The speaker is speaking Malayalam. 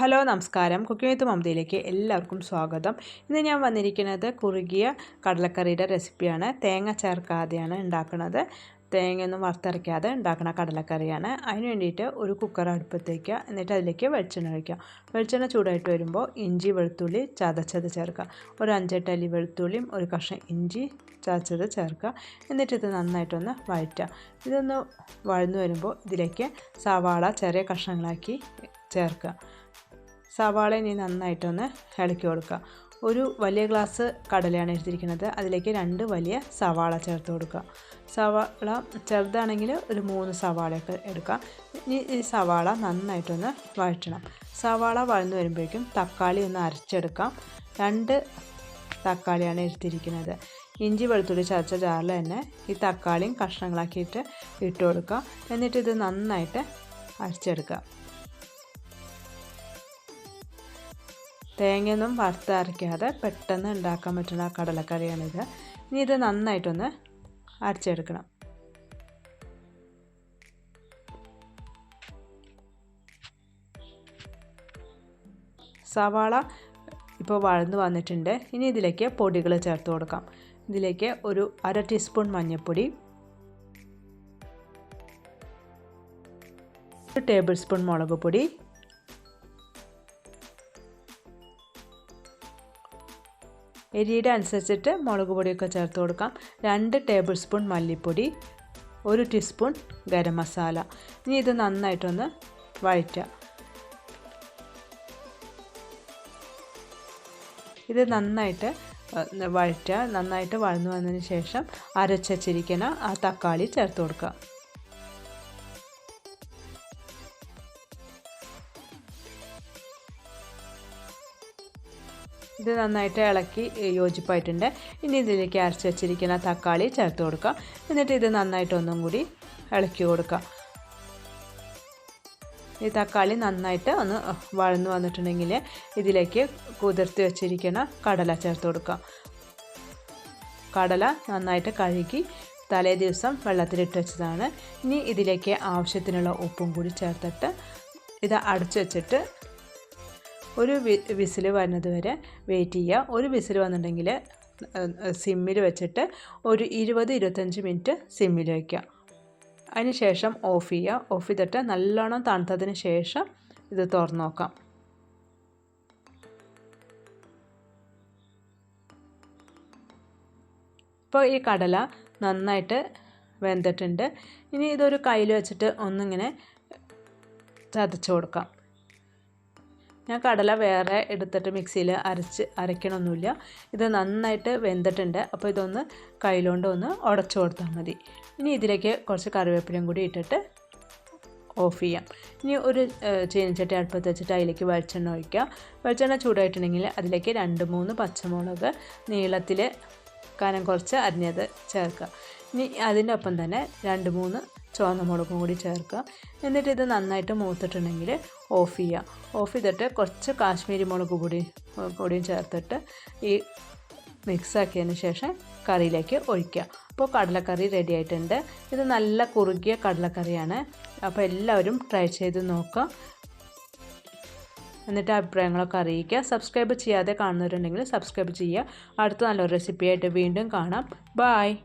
ഹലോ നമസ്കാരം. കുക്കിംഗ് വിത്ത് മമതയിലേക്ക് എല്ലാവർക്കും സ്വാഗതം. ഇന്ന് ഞാൻ വന്നിരിക്കുന്നത് കുറുകിയ കടലക്കറിയുടെ റെസിപ്പിയാണ്. തേങ്ങ ചേർക്കാതെയാണ് ഉണ്ടാക്കുന്നത്. തേങ്ങയൊന്നും വറുത്തരയ്ക്കാതെ ഉണ്ടാക്കുന്ന കടലക്കറിയാണ്. അതിന് വേണ്ടിയിട്ട് ഒരു കുക്കർ അടുപ്പത്തേക്ക് എന്നിട്ട് അതിലേക്ക് വെളിച്ചെണ്ണ ഒഴിക്കുക. വെളിച്ചെണ്ണ ചൂടായിട്ട് വരുമ്പോൾ ഇഞ്ചി വെളുത്തുള്ളി ചതച്ചത് ചേർക്കുക. ഒരു അഞ്ചെട്ട് അല്ലി വെളുത്തുള്ളിയും ഒരു കഷ്ണം ഇഞ്ചി ചതച്ചത് ചേർക്കുക. എന്നിട്ട് ഇത് നന്നായിട്ടൊന്ന് വഴറ്റുക. ഇതൊന്ന് വഴന്നു വരുമ്പോൾ ഇതിലേക്ക് സവാള ചെറിയ കഷ്ണങ്ങളാക്കി ചേർക്കുക. സവാള ഇനി നന്നായിട്ടൊന്ന് ഇളക്കി കൊടുക്കുക. ഒരു വലിയ ഗ്ലാസ് കടലയാണ് എടുത്തിരിക്കുന്നത്. അതിലേക്ക് രണ്ട് വലിയ സവാള ചേർത്ത് കൊടുക്കുക. സവാള ചെറുതാണെങ്കിൽ ഒരു മൂന്ന് സവാളയൊക്കെ എടുക്കാം ഇനി ഈ സവാള നന്നായിട്ടൊന്ന് വഴറ്റണം. സവാള വഴന്നു വരുമ്പോഴേക്കും തക്കാളി ഒന്ന് അരച്ചെടുക്കാം. രണ്ട് തക്കാളിയാണ് എടുത്തിരിക്കുന്നത്. ഇഞ്ചി വെളുത്തുള്ളി ചതച്ച ജാറിൽ തന്നെ ഈ തക്കാളിയും കഷ്ണങ്ങളാക്കിയിട്ട് ഇട്ട് കൊടുക്കുക. എന്നിട്ട് ഇത് നന്നായിട്ട് അരച്ചെടുക്കുക. തേങ്ങയൊന്നും വറുത്തരയ്ക്കാതെ പെട്ടെന്ന് ഉണ്ടാക്കാൻ പറ്റുന്ന കടലക്കറിയാണിത്. ഇനി ഇത് നന്നായിട്ടൊന്ന് അരച്ചെടുക്കണം. സവാള ഇപ്പോൾ വഴന്ന് വന്നിട്ടുണ്ട്. ഇനി ഇതിലേക്ക് പൊടികൾ ചേർത്ത് കൊടുക്കാം. ഇതിലേക്ക് ഒരു അര ടീസ്പൂൺ മഞ്ഞൾപ്പൊടി ഒരു ടേബിൾ സ്പൂൺ മുളക് പൊടി എരിയുടെ അനുസരിച്ചിട്ട് മുളക് പൊടിയൊക്കെ ചേർത്ത് കൊടുക്കാം. രണ്ട് ടേബിൾ സ്പൂൺ മല്ലിപ്പൊടി ഒരു ടീസ്പൂൺ ഗരം മസാല. ഇനി ഇത് നന്നായിട്ടൊന്ന് വഴറ്റുക. ഇത് നന്നായിട്ട് വഴറ്റുക. നന്നായിട്ട് വഴന്നു വന്നതിന് ശേഷം അരച്ചിരിക്കുന്ന ആ തക്കാളി ചേർത്ത് കൊടുക്കുക. ഇത് നന്നായിട്ട് ഇളക്കി യോജിപ്പായിട്ടുണ്ട്. ഇനി ഇതിലേക്ക് അരച്ച് വെച്ചിരിക്കുന്ന തക്കാളി ചേർത്ത് കൊടുക്കുക എന്നിട്ട് ഇത് നന്നായിട്ട് ഒന്നും കൂടി ഇളക്കി കൊടുക്കുക ഈ തക്കാളി നന്നായിട്ട് ഒന്ന് വഴന്നു വന്നിട്ടുണ്ടെങ്കിൽ ഇതിലേക്ക് കുതിർത്തി വെച്ചിരിക്കുന്ന കടല ചേർത്ത് കൊടുക്കുക കടല നന്നായിട്ട് കഴുകി തലേ ദിവസം വെള്ളത്തിലിട്ട് വെച്ചതാണ്. ഇനി ഇതിലേക്ക് ആവശ്യത്തിനുള്ള ഉപ്പും കൂടി ചേർത്തിട്ട് ഇത് അടച്ചു വെച്ചിട്ട് ഒരു വിസിൽ വരുന്നതുവരെ വെയിറ്റ് ചെയ്യുക. ഒരു വിസിൽ വന്നിട്ടുണ്ടെങ്കിൽ സിമ്മിൽ വെച്ചിട്ട് ഒരു ഇരുപത് ഇരുപത്തഞ്ച് മിനിറ്റ് സിമ്മിൽ വയ്ക്കുക അതിന് ശേഷം ഓഫ് ചെയ്യുക. ഓഫ് ചെയ്തിട്ട് നല്ലോണം തണുത്തതിന് ശേഷം ഇത് തുറന്നു നോക്കാം. ഇപ്പോൾ ഈ കടല നന്നായിട്ട് വെന്തിട്ടുണ്ട്. ഇനി ഇതൊരു കയ്യിൽ വെച്ചിട്ട് ഒന്നിങ്ങനെ ചതച്ച് കൊടുക്കാം. ഞാൻ കടല വേറെ എടുത്തിട്ട് മിക്സിയിൽ അരച്ച് അരയ്ക്കണമൊന്നുമില്ല. ഇത് നന്നായിട്ട് വെന്തിട്ടുണ്ട്. അപ്പോൾ ഇതൊന്ന് കയ്യിലോണ്ട് ഒന്ന് ഉടച്ചു കൊടുത്താൽ മതി. ഇനി ഇതിലേക്ക് കുറച്ച് കറിവേപ്പിലയും കൂടി ഇട്ടിട്ട് ഓഫ് ചെയ്യാം. ഇനി ഒരു ചീനച്ചട്ടി അടുപ്പത്ത് വെച്ചിട്ട് അതിലേക്ക് വെളിച്ചെണ്ണ ഒഴിക്കുക. വെളിച്ചെണ്ണ ചൂടായിട്ടുണ്ടെങ്കിൽ അതിലേക്ക് രണ്ട് മൂന്ന് പച്ചമുളക് നീളത്തിൽ കനം കുറച്ച് അരിഞ്ഞത് ചേർക്കുക. ഇനി അതിന്റെ ഒപ്പം തന്നെ രണ്ട് മൂന്ന് ചുവന്ന മുളകും കൂടി ചേർക്കുക. എന്നിട്ട് ഇത് നന്നായിട്ട് മൂത്തിട്ടുണ്ടെങ്കിൽ ഓഫ് ചെയ്യുക ഓഫ് ചെയ്തിട്ട് കുറച്ച് കാശ്മീരി മുളക് കൂടി കൂടിയും ചേർത്തിട്ട് ഈ മിക്സാക്കിയതിന് ശേഷം കറിയിലേക്ക് ഒഴിക്കുക. അപ്പോൾ കടലക്കറി റെഡി ആയിട്ടുണ്ട്. ഇത് നല്ല കുറുകിയ കടലക്കറിയാണ്. അപ്പോൾ എല്ലാവരും ട്രൈ ചെയ്ത് നോക്കുക. എന്നിട്ട് അഭിപ്രായങ്ങളൊക്കെ അറിയിക്കുക. സബ്സ്ക്രൈബ് ചെയ്യാതെ കാണുന്നവരുണ്ടെങ്കിൽ സബ്സ്ക്രൈബ് ചെയ്യുക. അടുത്ത നല്ലൊരു റെസിപ്പിയായിട്ട് വീണ്ടും കാണാം. ബായ്